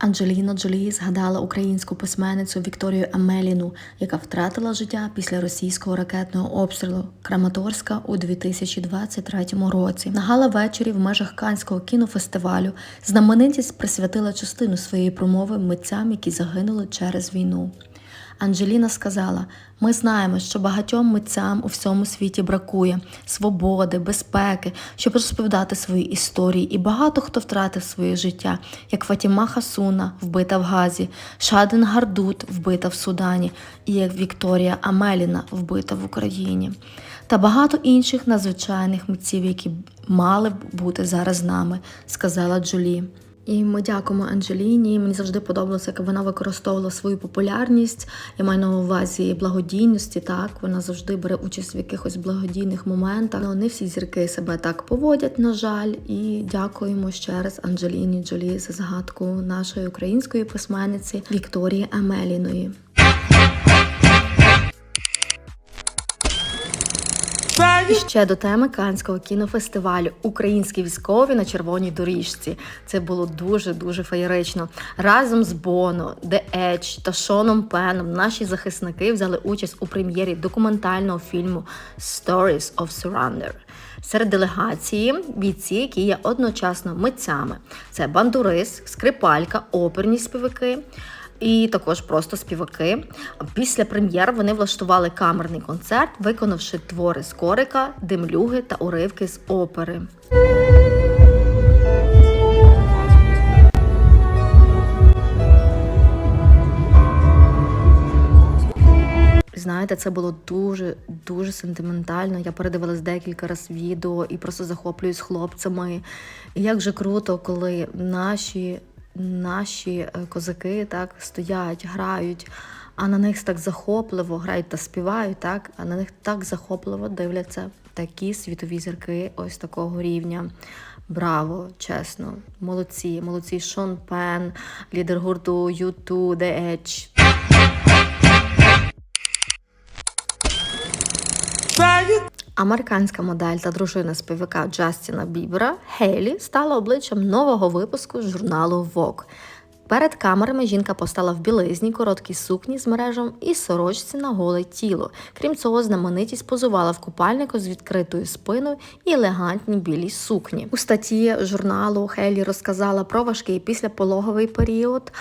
Анджеліна Джолі згадала українську письменницю Вікторію Амеліну, яка втратила життя після російського ракетного обстрілу Краматорська у 2023 році. На гала вечорі в межах Канського кінофестивалю знаменитість присвятила частину своєї промови митцям, які загинули через війну. Анджеліна сказала: ми знаємо, що багатьом митцям у всьому світі бракує свободи, безпеки, щоб розповідати свої історії, і багато хто втратив своє життя, як Фатіма Хасуна, вбита в Газі, Шаден Гардут, вбита в Судані, і як Вікторія Амеліна, вбита в Україні. Та багато інших надзвичайних митців, які мали б бути зараз з нами, сказала Джолі. І ми дякуємо Анджеліні. Мені завжди подобалося, як вона використовувала свою популярність. Я маю на увазі благодійності. Так вона завжди бере участь в якихось благодійних моментах. Ну, не всі зірки себе так поводять, на жаль. І дякуємо ще раз Анджеліні Джолі за згадку нашої української письменниці Вікторії Амеліної. І ще до теми Канського кінофестивалю Українські військові на червоній доріжці. Це було дуже дуже феєрично. Разом з Боно, The Edge та Шоном Пеном наші захисники взяли участь у прем'єрі документального фільму Stories of Surrender. Серед делегації бійці, які є одночасно митцями. Це бандурист, скрипалька, оперні співаки і також просто співаки. Після прем'єр вони влаштували камерний концерт, виконавши твори з корика, димлюги та уривки з опери. Знаєте, це було дуже дуже сентиментально. Я передивилась декілька разів відео і просто захоплююсь хлопцями. І як же круто, коли наші наші е, козаки так стоять, грають, а на них так захопливо грають та співають, так, а на них так захопливо дивляться такі світові зірки ось такого рівня. Браво, чесно, молодці, молодці. Шон Пен, лідер гурту U2, The Edge. Американська модель та дружина співака Джастіна Бібера Хейлі стала обличчям нового випуску журналу Vogue. Перед камерами жінка постала в білизні, короткій сукні з мережем і сорочці на голе тіло. Крім цього, знаменитість позувала в купальнику з відкритою спиною і елегантній білій сукні. У статті журналу Хейлі розказала про важкий післяпологовий період,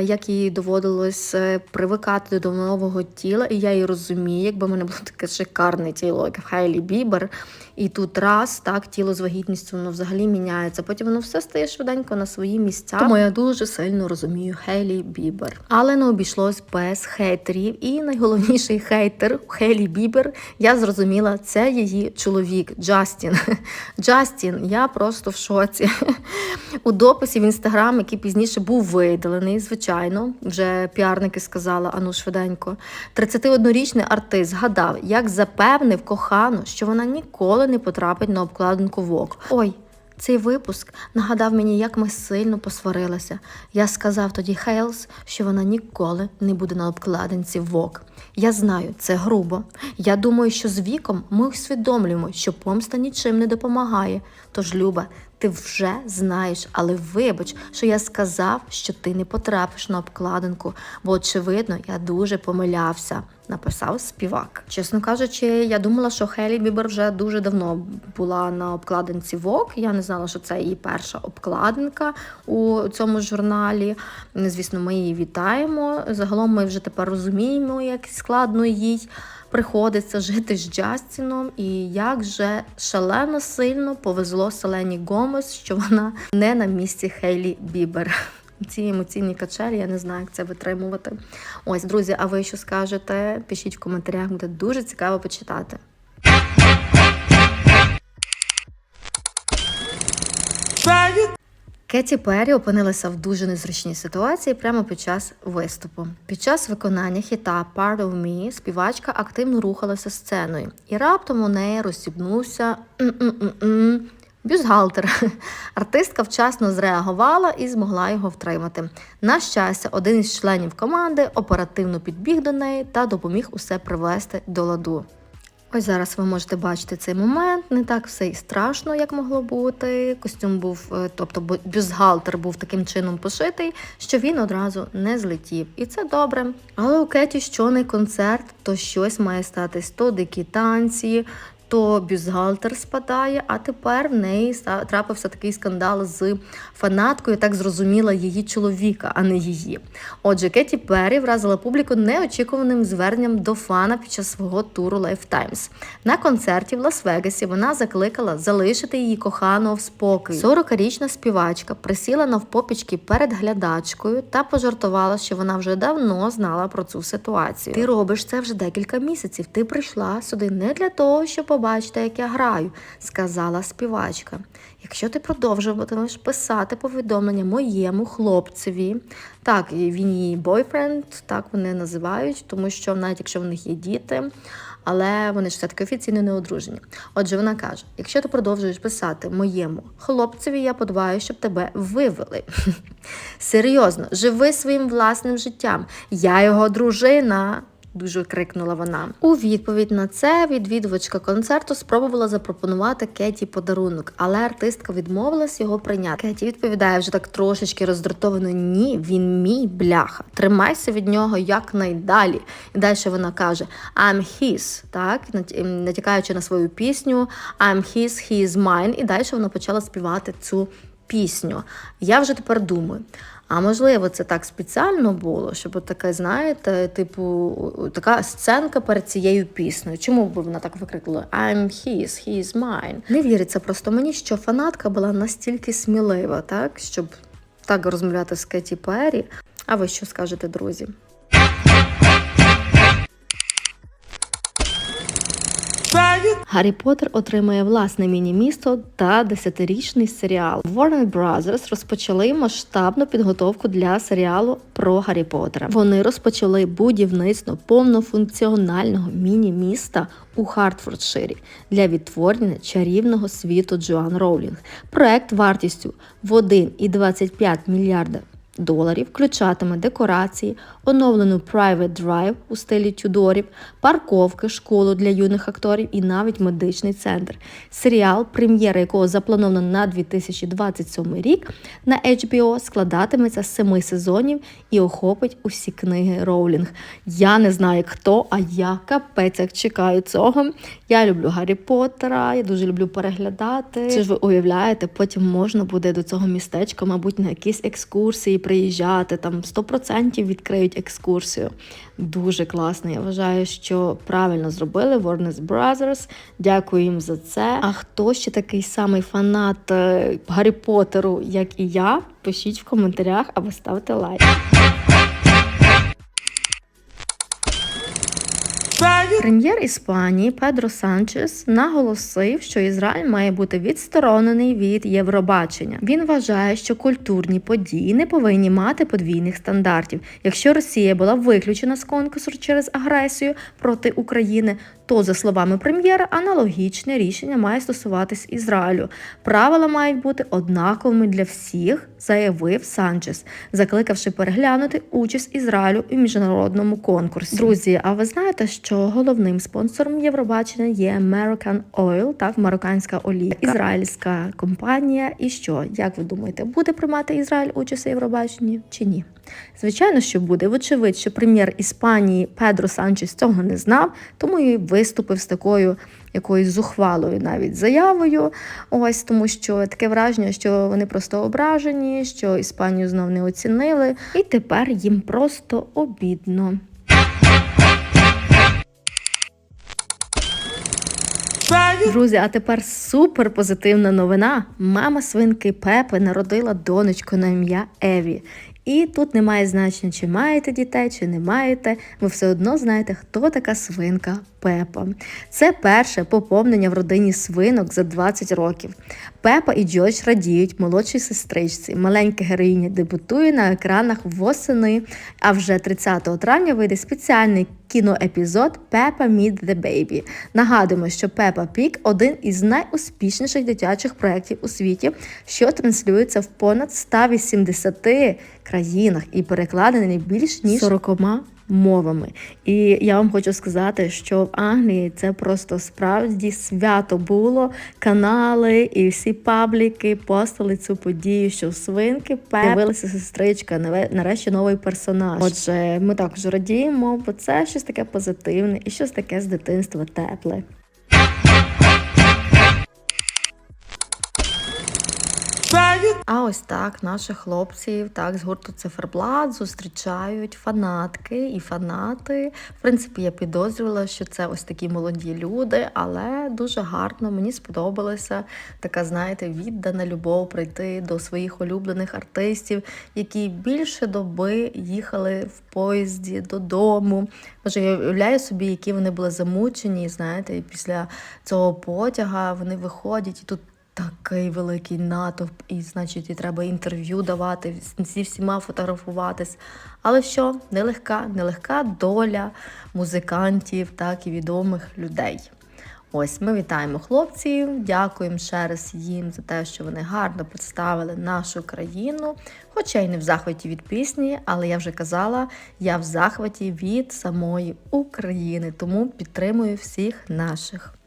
як їй доводилось е, привикати до нового тіла. І я її розумію, якби в мене було таке шикарне тіло, як в Хейлі Бібер. І тут раз так тіло з вагітністю воно взагалі міняється. Потім воно все стає швиденько на свої місця. Тому я дуже сильно розумію Хейлі Бібер. Але не обійшлось без хейтерів. І найголовніший хейтер Хейлі Бібер, я зрозуміла, це її чоловік Джастін. Джастін, я просто в шоці. У дописі в інстаграм, який пізніше був видалений, звичайно, вже піарники сказали, ану швиденько. 31-річний артист згадав, як запевнив кохану, що вона ніколи не потрапить на обкладинку ВОК. Ой, цей випуск нагадав мені, як ми сильно посварилися. Я сказав тоді Хейлс, що вона ніколи не буде на обкладинці ВОК. Я знаю, це грубо. Я думаю, що з віком ми усвідомлюємо, що помста нічим не допомагає. Тож, Люба, ти вже знаєш, але вибач, що я сказав, що ти не потрапиш на обкладинку, бо, очевидно, я дуже помилявся. Написав співак. Чесно кажучи, я думала, що Хелі Бібер вже дуже давно була на обкладинці Vogue. Я не знала, що це її перша обкладинка у цьому журналі. Звісно, ми її вітаємо. Загалом ми вже тепер розуміємо, як складно їй приходиться жити з Джастіном, і як же шалено сильно повезло Селені Гомес, що вона не на місці Хейлі Бібер. Ці емоційні качелі, я не знаю, як це витримувати. Ось, друзі, а ви що скажете? Пишіть в коментарях, буде дуже цікаво почитати. Кеті Перрі опинилася в дуже незручній ситуації прямо під час виступу. Під час виконання хіта «Part of Me» співачка активно рухалася сценою, і раптом у неї розстібнувся м-м-м-м, бюстгальтер. Артистка вчасно зреагувала і змогла його втримати. На щастя, один із членів команди оперативно підбіг до неї та допоміг усе привести до ладу. Ось зараз ви можете бачити цей момент. Не так все і страшно, як могло бути. Костюм був, е, тобто бюстгальтер був таким чином пошитий, що він одразу не злетів. І це добре. Але у Кеті що не концерт, то щось має статись. То дикі танці, то бюстгальтер спадає, а тепер в неї трапився такий скандал з фанаткою, так зрозуміла її чоловіка, а не її. Отже, Кеті Перрі вразила публіку неочікуваним зверненням до фана під час свого туру Lifetimes. На концерті в Лас-Вегасі вона закликала залишити її коханого в спокій. 40-річна співачка присіла навпопічки перед глядачкою та пожартувала, що вона вже давно знала про цю ситуацію. Ти робиш це вже декілька місяців. Ти прийшла сюди не для того, щоб побачити, як я граю, сказала співачка. Якщо ти продовжуватимеш писати повідомлення моєму хлопцеві, так, він її бойфренд, так вони називають, тому що навіть якщо в них є діти, але вони ж все-таки офіційно не одружені. Отже, вона каже: якщо ти продовжуєш писати моєму хлопцеві, я подбаю, щоб тебе вивели. Серйозно, живи своїм власним життям. Я його дружина. Дуже крикнула вона. У відповідь на це відвідувачка концерту спробувала запропонувати Кеті подарунок, але артистка відмовилась його прийняти. Кеті відповідає вже так трошечки роздратовано: ні, він мій бляха. Тримайся від нього якнайдалі. І далі вона каже: I'm his, так нат- натякаючи на свою пісню I'm his, he is mine. І далі вона почала співати цю пісню. Я вже тепер думаю. А можливо, це так спеціально було, щоб таке, знаєте, типу, така сценка перед цією піснею. Чому б вона так викрикнула I'm his, he is mine? Не віриться просто мені, що фанатка була настільки смілива, так, щоб так розмовляти з Кеті Перрі. А ви що скажете, друзі? Гаррі Поттер отримує власне міні-місто та десятирічний серіал. Warner Brothers розпочали масштабну підготовку для серіалу про Гаррі Поттера. Вони розпочали будівництво повнофункціонального міні-міста у Хартфордширі для відтворення чарівного світу Джоан Роулінг. Проект вартістю в 1,25 мільярда доларів включатиме декорації, оновлену Private Drive у стилі Тюдорів, парковки, школу для юних акторів і навіть медичний центр. Серіал, прем'єра якого запланована на 2027 рік на HBO, складатиметься з семи сезонів і охопить усі книги Роулінг. Я не знаю, хто, а я капець як чекаю цього. Я люблю Гаррі Поттера, я дуже люблю переглядати. Це ж ви уявляєте, потім можна буде до цього містечка, мабуть, на якісь екскурсії приїжджати. Там 100% відкриють екскурсію. Дуже класно. Я вважаю, що правильно зробили Warner Brothers. Дякую їм за це. А хто ще такий самий фанат е, Гаррі Поттеру, як і я? Пишіть в коментарях або ставте лайк. Прем'єр Іспанії Педро Санчес наголосив, що Ізраїль має бути відсторонений від Євробачення. Він вважає, що культурні події не повинні мати подвійних стандартів. Якщо Росія була виключена з конкурсу через агресію проти України, то за словами прем'єра, аналогічне рішення має стосуватись Ізраїлю. Правила мають бути однаковими для всіх, заявив Санчес, закликавши переглянути участь Ізраїлю у міжнародному конкурсі. Друзі, а ви знаєте, що головним спонсором Євробачення є American Oil, так, марокканська олія, ізраїльська компанія. І що, як ви думаєте, буде приймати Ізраїль участь у Євробаченні чи ні? Звичайно, що буде. Вочевидь, що прем'єр Іспанії Педро Санчес цього не знав, тому і виступив з такою якоюсь зухвалою навіть заявою. Ось тому, що таке враження, що вони просто ображені, що Іспанію знов не оцінили, і тепер їм просто обідно. Друзі, а тепер супер позитивна новина. Мама свинки Пепи народила донечку на ім'я Еві. І тут немає значення, чи маєте дітей, чи не маєте. Ви все одно знаєте, хто така свинка Пепа. Це перше поповнення в родині свинок за 20 років. Пепа і Джордж радіють молодшій сестричці. Маленька героїня дебютує на екранах восени, а вже 30 травня вийде спеціальний кіноепізод Пепа Meet the Baby. Нагадуємо, що Пепа Пік – один із найуспішніших дитячих проєктів у світі, що транслюється в понад 180 країнах і перекладений більш ніж 40 мовами. І я вам хочу сказати, що в Англії це просто справді свято було. Канали і всі пабліки постали цю подію, що в свинки появилася сестричка, нарешті новий персонаж. Отже, ми також радіємо, бо це щось таке позитивне і щось таке з дитинства тепле. А ось так наших хлопців так з гурту Циферблат зустрічають фанатки і фанати. В принципі, я підозрювала, що це ось такі молоді люди, але дуже гарно мені сподобалося така, знаєте, віддана любов прийти до своїх улюблених артистів, які більше доби їхали в поїзді додому. Боже, я уявляю собі, які вони були замучені, знаєте, і після цього потяга вони виходять і тут такий великий натовп, і, значить, і треба інтерв'ю давати, зі всіма фотографуватись. Але що, нелегка, нелегка доля музикантів, так і відомих людей. Ось ми вітаємо хлопців, дякуємо ще раз їм за те, що вони гарно представили нашу країну. Хоча й не в захваті від пісні, але я вже казала, я в захваті від самої України, тому підтримую всіх наших.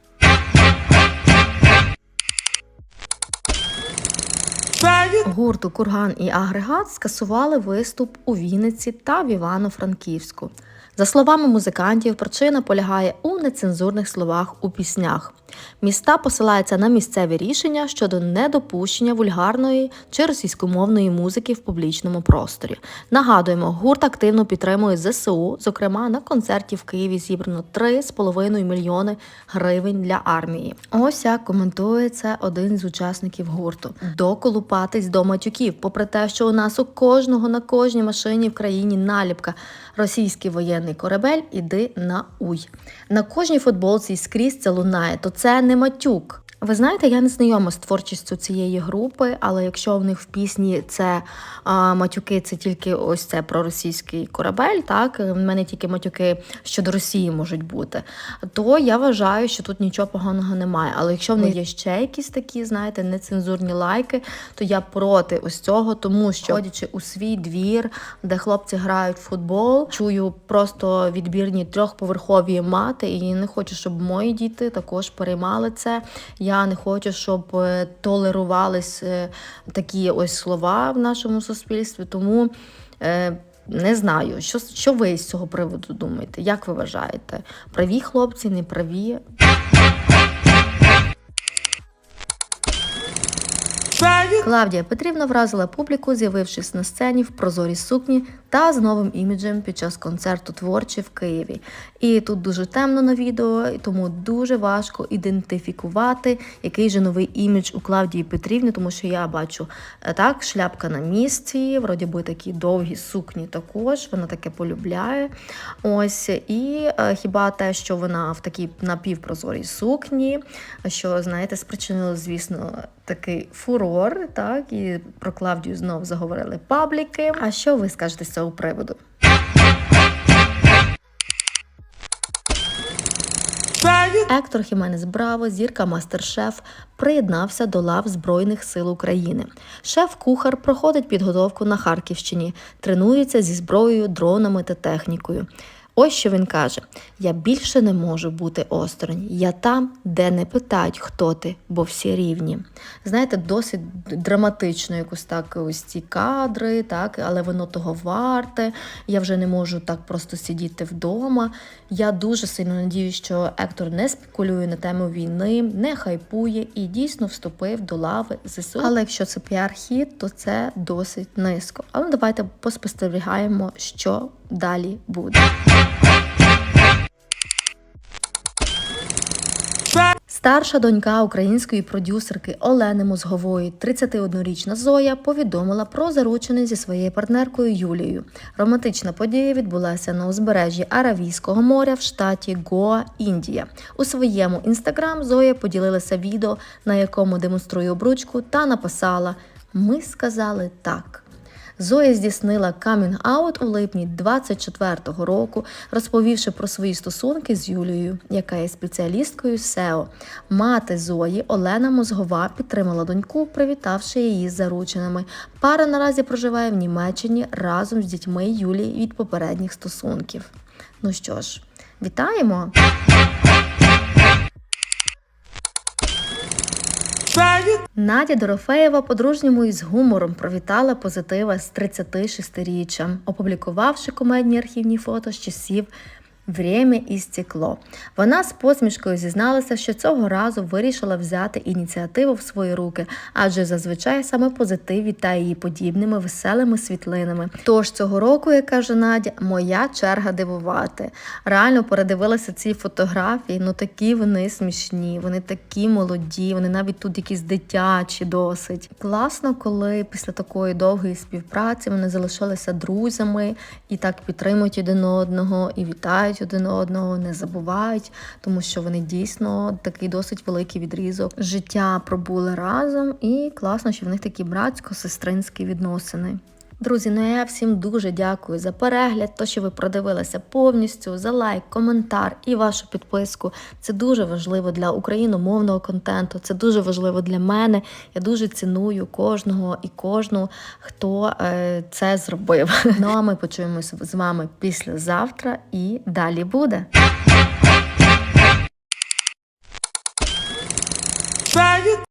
Гурту Курган і Агрегат скасували виступ у Вінниці та в Івано-Франківську. За словами музикантів, причина полягає у нецензурних словах у піснях. Міста посилаються на місцеві рішення щодо недопущення вульгарної чи російськомовної музики в публічному просторі. Нагадуємо, гурт активно підтримує ЗСУ. Зокрема, на концерті в Києві зібрано 3,5 мільйони гривень для армії. Ось як коментує це один з учасників гурту. Доколупатись до матюків, попри те, що у нас у кожного на кожній машині в країні наліпка російський воєнний корабель, іди на уй. На кожній футболці скрізь це лунає, то це не матюк. Ви знаєте, я не знайома з творчістю цієї групи, але якщо в них в пісні це а, матюки, це тільки ось це про російський корабель, так в мене тільки матюки щодо Росії можуть бути, то я вважаю, що тут нічого поганого немає. Але якщо в них є ще якісь такі, знаєте, нецензурні лайки, то я проти ось цього, тому що ходячи у свій двір, де хлопці грають в футбол, чую просто відбірні трьохповерхові мати, і не хочу, щоб мої діти також переймали це. Я не хочу, щоб е, толерувались е, такі ось слова в нашому суспільстві. Тому е, не знаю, що, що ви з цього приводу думаєте? Як ви вважаєте? Праві хлопці, не праві? Клавдія Петрівна вразила публіку, з'явившись на сцені в прозорій сукні та з новим іміджем під час концерту творчі в Києві. І тут дуже темно на відео, тому дуже важко ідентифікувати, який же новий імідж у Клавдії Петрівни, тому що я бачу е, так, шляпка на місці, вроді би такі довгі сукні також, вона таке полюбляє. Ось і е, хіба те, що вона в такій напівпрозорій сукні, що знаєте, спричинило, звісно, такий фурор, так і про Клавдію знов заговорили пабліки. А що ви скажете з цього приводу? Ектор Хіменес Браво, зірка Мастер-шеф, приєднався до лав Збройних сил України. Шеф-кухар проходить підготовку на Харківщині, тренується зі зброєю, дронами та технікою. Ось що він каже: я більше не можу бути осторонь. Я там, де не питають, хто ти, бо всі рівні. Знаєте, досить драматично якось так ось ці кадри, так, але воно того варте. Я вже не можу так просто сидіти вдома. Я дуже сильно надіюсь, що Ектор не спекулює на тему війни, не хайпує і дійсно вступив до лави ЗСУ. Але якщо це піар-хід, то це досить низько. Але давайте поспостерігаємо, що далі буде. Старша донька української продюсерки Олени Мозгової, 31-річна Зоя, повідомила про заручене зі своєю партнеркою Юлією. Романтична подія відбулася на узбережжі Аравійського моря в штаті Гоа, Індія. У своєму інстаграм Зоя поділилася відео, на якому демонструє обручку, та написала: Ми сказали так. Зоя здійснила камінг-аут у липні 24-го року, розповівши про свої стосунки з Юлією, яка є спеціалісткою SEO. Мати Зої Олена Мозгова підтримала доньку, привітавши її з зарученими. Пара наразі проживає в Німеччині разом з дітьми Юлії від попередніх стосунків. Ну що ж, вітаємо! Надя Дорофеєва по-дружньому із гумором провітала позитива з 36-річчям, опублікувавши комедні архівні фото з часів Время стекло. Вона з посмішкою зізналася, що цього разу вирішила взяти ініціативу в свої руки, адже зазвичай саме позитив вітає її подібними веселими світлинами. Тож цього року, як каже Надя, моя черга дивувати. Реально передивилася ці фотографії, ну такі вони смішні, вони такі молоді, вони навіть тут якісь дитячі досить. Класно, коли після такої довгої співпраці вони залишилися друзями і так підтримують один одного і вітають один одного, не забувають, тому що вони дійсно такий досить великий відрізок життя пробули разом, і класно, що в них такі братсько-сестринські відносини. Друзі, ну я всім дуже дякую за перегляд, то що ви продивилися повністю, за лайк, коментар і вашу підписку. Це дуже важливо для україномовного контенту. Це дуже важливо для мене. Я дуже ціную кожного і кожну, хто е, це зробив. Ну а ми почуємося з вами післязавтра і далі буде.